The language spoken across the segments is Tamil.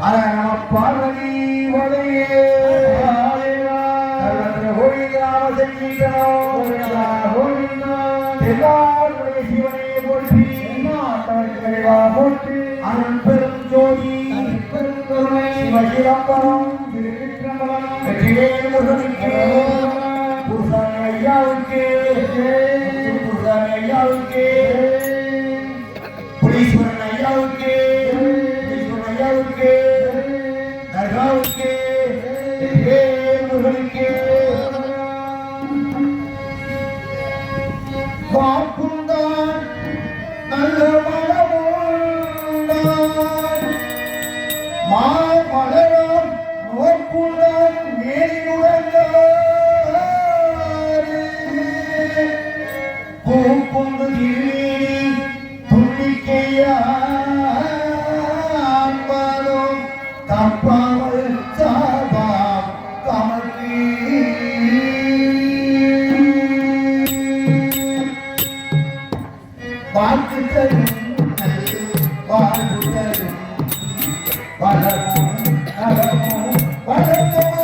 அர நம பார்வதி வதையே ஹோலி ராம சங்கீதனம் எல்லாருடைய சிவனை போற்றி போற்றி அருள் பெரும் ஜோதி பெரும் கருணை சிவசிரம்பரம் திருச்சிற்றம்பலம் வெற்றிவேல் முருகனுக்கு ஐயாவுக்கு புலீஸ்வரன் ஐயாவுக்கு தர்காவுக்கு வெற்றிவேல் முருகனுக்கு வாக்குந்தான் நல்ல மனமுண்டான் மாமலரம் நோக்குடன் வாழ்த்து தரும் வாழ்த்து தரும் வளமும் நலமும் வளமும்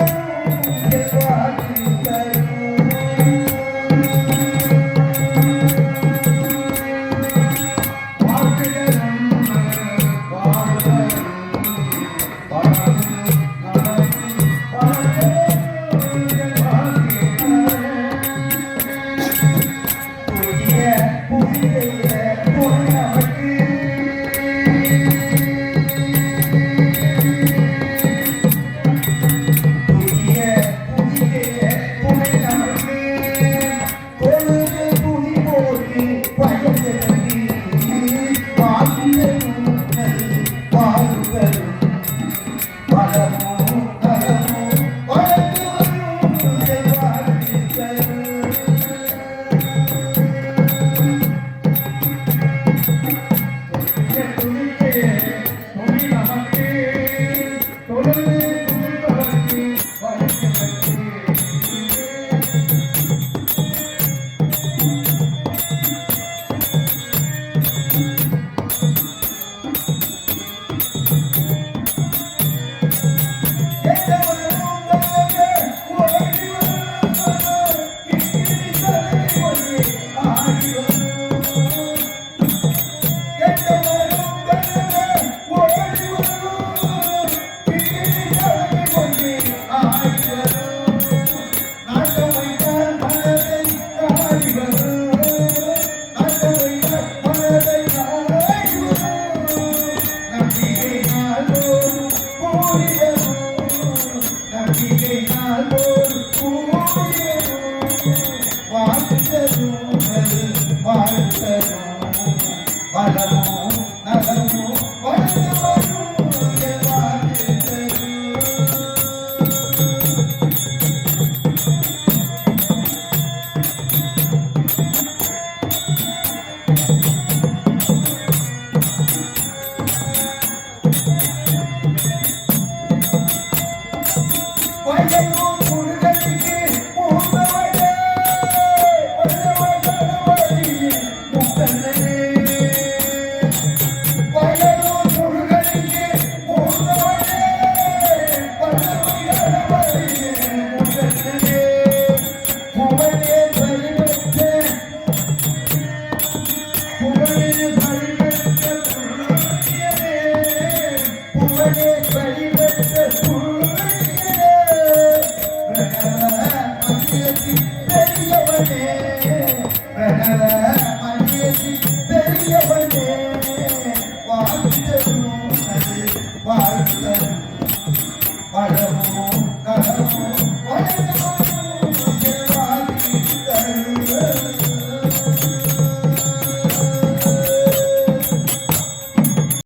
செல்வாக்கு Radha